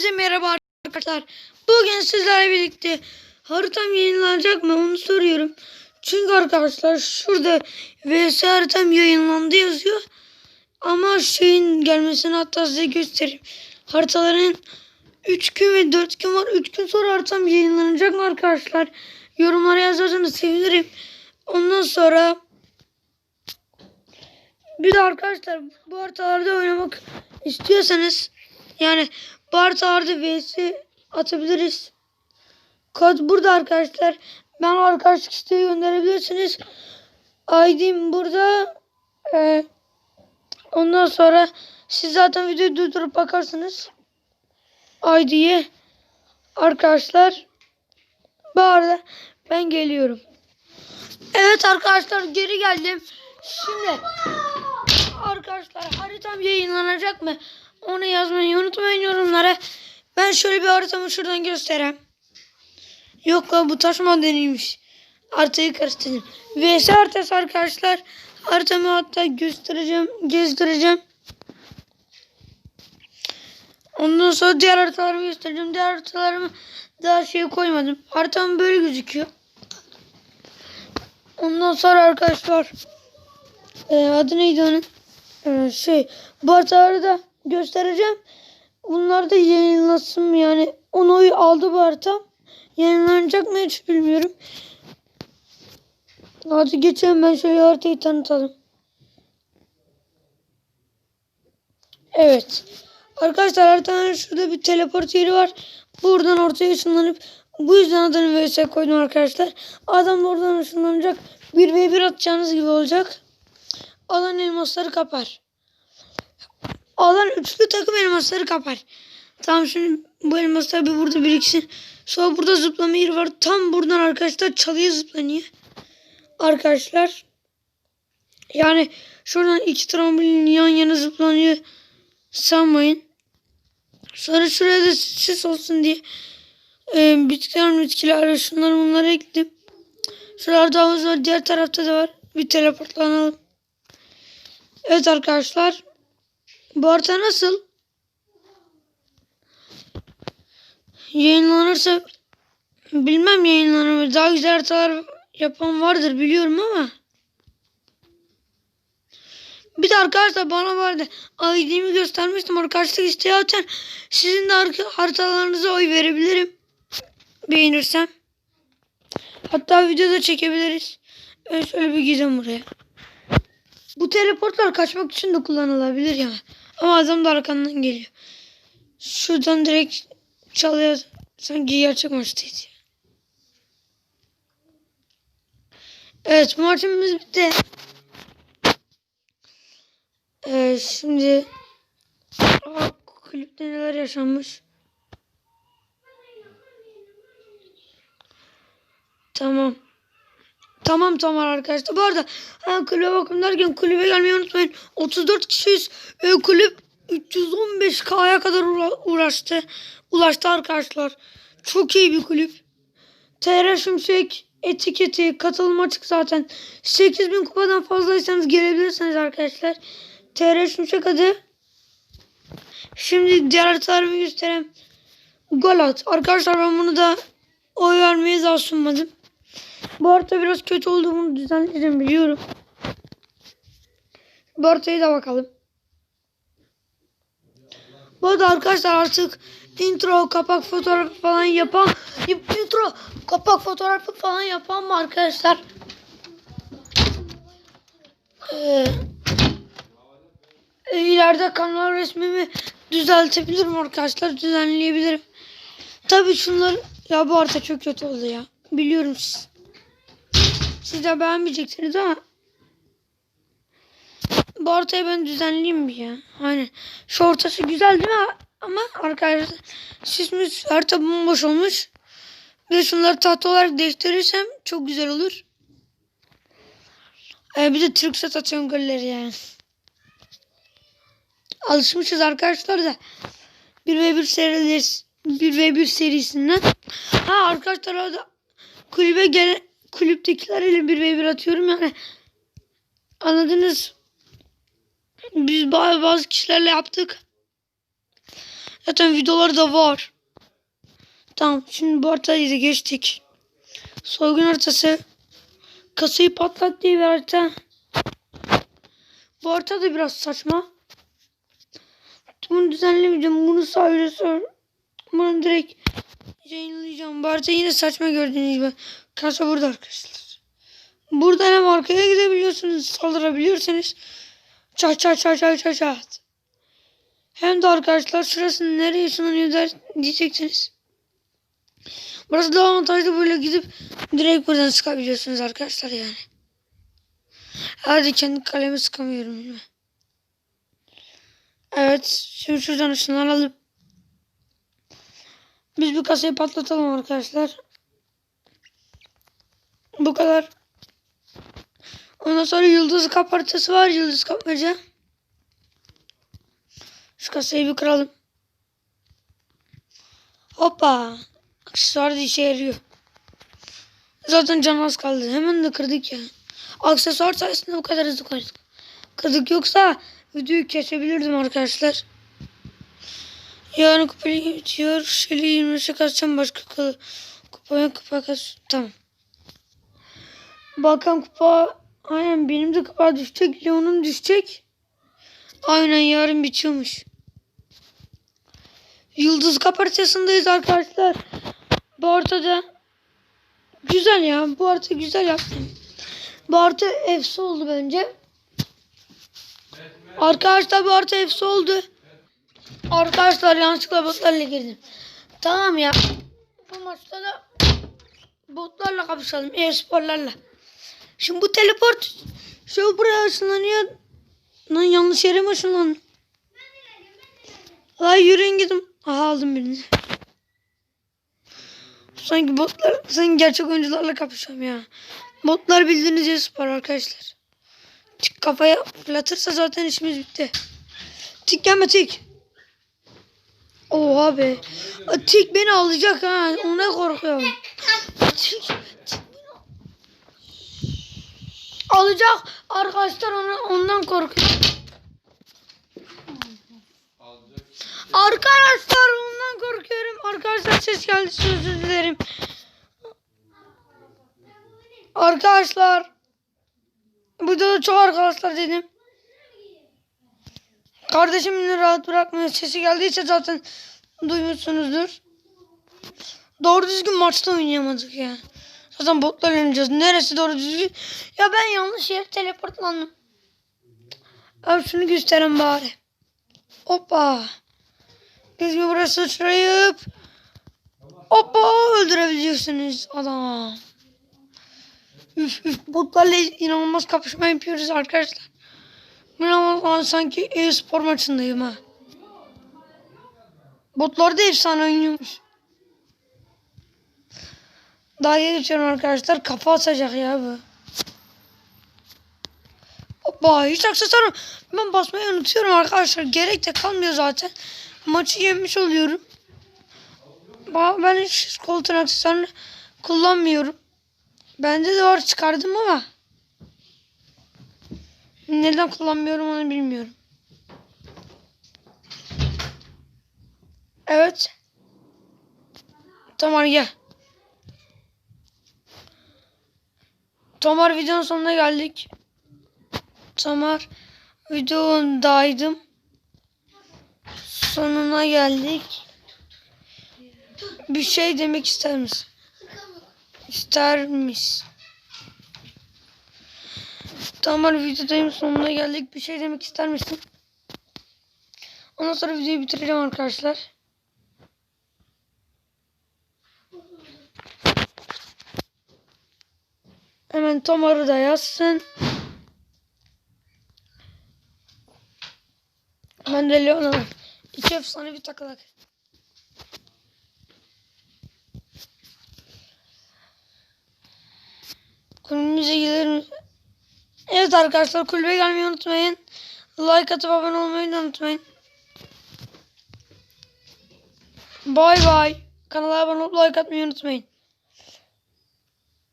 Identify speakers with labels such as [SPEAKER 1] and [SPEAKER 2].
[SPEAKER 1] Hepinize merhaba arkadaşlar. Bugün sizlerle birlikte haritam yayınlanacak mı onu soruyorum. Çünkü arkadaşlar şurada VS haritam yayınlandı yazıyor. Ama şeyin gelmesini hatta size göstereyim. Haritaların 3 gün ve 4 gün var. 3 gün sonra haritam yayınlanacak mı arkadaşlar? Yorumlara yazarsanız sevinirim. Ondan sonra bir de arkadaşlar bu haritalarda oynamak istiyorsanız yani bu haritalarda vs atabiliriz. Kod burada arkadaşlar. Ben arkadaşlık isteği gönderebilirsiniz. ID'm burada. Ee, ondan sonra siz zaten videoyu durdurup bakarsınız. ID'ye. Arkadaşlar. Bu arada ben geliyorum. Evet arkadaşlar geri geldim. Şimdi arkadaşlar haritam yayınlanacak mı? Onu yazmayı unutmayın yorumlara. Ben şöyle bir haritamı şuradan göstereyim. Yok lan bu taş madeniymiş. Haritayı karıştırdım. VS haritası arkadaşlar. Haritamı hatta göstereceğim, gezdireceğim. Ondan sonra diğer haritalarımı göstereceğim. Diğer haritalarımı daha şey koymadım. Haritam böyle gözüküyor. Ondan sonra arkadaşlar e, adı neydi onun? E, şey bu haritaları da göstereceğim. Bunlar da yayınlasın yani? Onu aldı bu harita. Yayınlanacak mı hiç bilmiyorum. Hadi geçelim ben şöyle haritayı tanıtalım. Evet. Arkadaşlar haritanın şurada bir teleport yeri var. Buradan ortaya ışınlanıp bu yüzden adını VS koydum arkadaşlar. Adam da oradan ışınlanacak. 1v1 atacağınız gibi olacak. Alan elmasları kapar. Alan üçlü takım elmasları kapar. Tamam şimdi bu elmaslar bir burada biriksin. Sonra burada zıplama yeri var. Tam buradan arkadaşlar çalıya zıplanıyor. Arkadaşlar. Yani şuradan iki trambolin yan yana zıplanıyor. Sanmayın. Sonra şuraya da sis olsun diye e, bitkiler bitkiler şunları bunları ekledim. Şuralarda havuz var. Diğer tarafta da var. Bir teleportlanalım. Evet arkadaşlar. Bu harita nasıl? Yayınlanırsa bilmem yayınlanır mı. Daha güzel haritalar yapan vardır biliyorum ama. Bir de arkadaşlar bana vardı ID'mi göstermiştim arkadaşlık isteği atan sizin de haritalarınıza oy verebilirim. Beğenirsem. Hatta videoda çekebiliriz. Ben şöyle bir gideceğim buraya. Bu teleportlar kaçmak için de kullanılabilir ya. Ama adam da arkandan geliyor. Şuradan direkt çalıyor. Sanki gerçek maçtaydı. Evet maçımız bitti. Ee, şimdi Aa, kulüpte neler yaşanmış. Tamam. Tamam tamam arkadaşlar. Bu arada ha, kulübe bakın derken kulübe gelmeyi unutmayın. 34 kişiyiz. E, kulüp 315K'ya kadar uğra- uğraştı. Ulaştı arkadaşlar. Çok iyi bir kulüp. TR Şimşek etiketi katılım açık zaten. 8000 kupadan fazlaysanız gelebilirsiniz arkadaşlar. TR Şimşek adı. Şimdi diğer haritalarımı göstereyim. Gol at. Arkadaşlar ben bunu da oy vermeye daha sunmadım. Bu harita biraz kötü olduğunu düzenledim biliyorum. Bu haritaya da bakalım. Bu arada arkadaşlar artık intro, kapak fotoğrafı falan yapan intro, kapak fotoğrafı falan yapan mı arkadaşlar? Ee, ileride kanal resmimi düzeltebilirim arkadaşlar. Düzenleyebilirim. Tabii şunlar ya bu harita çok kötü oldu ya. Biliyorum siz. Siz de beğenmeyeceksiniz ama bu haritayı ben düzenleyeyim mi ya? Hani şu ortası güzel değil mi? Ama arkadaşlar sismiş harita bomboş olmuş. Ve şunları tahta olarak değiştirirsem çok güzel olur. Ee, bir de Türk set atıyorum golleri yani. Alışmışız arkadaşlar da. 1v1 seriler 1v1 serisinden. Ha arkadaşlar orada kulübe gelen kulüptekiler ile 1v1 atıyorum yani. Anladınız. Biz bazı kişilerle yaptık. Zaten videoları da var. Tamam şimdi bu haritayı geçtik. Soygun haritası. Kasayı patlat diye bir harita. Bu harita da biraz saçma. Bunu düzenlemeyeceğim. Bunu sadece bunu direkt yayınlayacağım. Bu yine saçma gördüğünüz gibi. Kasa burada arkadaşlar. Buradan hem arkaya gidebiliyorsunuz. Saldırabiliyorsunuz. Çat çat çat çat çat çat. Hem de arkadaşlar şurası nereye ışınlanıyor der, diyeceksiniz. Burası daha avantajlı böyle gidip direkt buradan sıkabiliyorsunuz arkadaşlar yani. Hadi kendi kalemi sıkamıyorum. Evet. Şimdi şuradan ışınlanalım. Biz bu kasayı patlatalım arkadaşlar. Bu kadar. Ondan sonra yıldız kap haritası var. Yıldız kapmaca. Şu kasayı bir kıralım. Hoppa. Aksesuar da işe yarıyor. Zaten can az kaldı. Hemen de kırdık ya. Aksesuar sayesinde bu kadar hızlı kırdık. Kırdık yoksa videoyu kesebilirdim arkadaşlar. Yarın kupayı bitiyor. Şöyle 25'e kaçacağım başka. Kupaya kupa kaç. Tamam. Bakalım kupa. Aynen benim de kupa düşecek. Leon'un düşecek. Aynen yarın bitiyormuş. Yıldız Kap haritasındayız arkadaşlar. Bu haritada güzel ya. Bu harita güzel yaptım. Bu harita efsi oldu bence. Arkadaşlar bu harita efsi oldu. Arkadaşlar yanlışlıkla botlarla girdim. Tamam ya. Bu maçta da botlarla kapışalım. E-sporlarla. Şimdi bu teleport şu buraya ışınlanıyor. Lan yanlış yere mi ışınlandım? Lan yürüyün gidin. Aha aldım birini. Sanki botlar, sanki gerçek oyuncularla kapışıyorum ya. Botlar bildiğiniz e-spor arkadaşlar. Tik kafaya fırlatırsa zaten işimiz bitti. Tik gelme tik. Oha be. Tik beni alacak ha. Ona korkuyorum. Tik, alacak. Arkadaşlar ona, ondan korkuyorum. Arkadaşlar ondan korkuyorum. Arkadaşlar ses geldi özür dilerim. Arkadaşlar. Burada da çok arkadaşlar dedim. Kardeşim beni rahat bırakmıyor. Sesi geldiyse zaten duymuşsunuzdur. Doğru düzgün maçta oynayamadık ya. Zaten botlar oynayacağız. Neresi doğru düzgün? Ya ben yanlış yere teleportlandım. Abi şunu gösterin bari. Hoppa. Biz burası sıçrayıp Hoppa öldürebiliyorsunuz adam. Üf üf botlarla inanılmaz kapışma yapıyoruz arkadaşlar. İnanılmaz sanki e-spor maçındayım ha. Botlar da efsane oynuyormuş. Daha geçiyorum arkadaşlar. Kafa atacak ya bu. Hoppa hiç aksesuarım. Ben basmayı unutuyorum arkadaşlar. Gerek de kalmıyor zaten. Maçı yenmiş oluyorum. Ben hiç koltuğun aksesuarını kullanmıyorum. Bende de var çıkardım ama. Neden kullanmıyorum onu bilmiyorum. Evet. Tamam gel. Tomar videonun sonuna geldik. Tomar videodaydım. Sonuna geldik. Bir şey demek ister misin? İster misin? Tamam videodayım sonuna geldik. Bir şey demek ister misin? Ondan sonra videoyu bitireceğim arkadaşlar. Hemen Tomar'ı da yazsın. Ben de Leon'a. İki efsane bir takılak. Kulübümüze gidelim. Evet arkadaşlar kulübe gelmeyi unutmayın. Like atıp abone olmayı unutmayın. Bay bay. Kanala abone olup like atmayı unutmayın.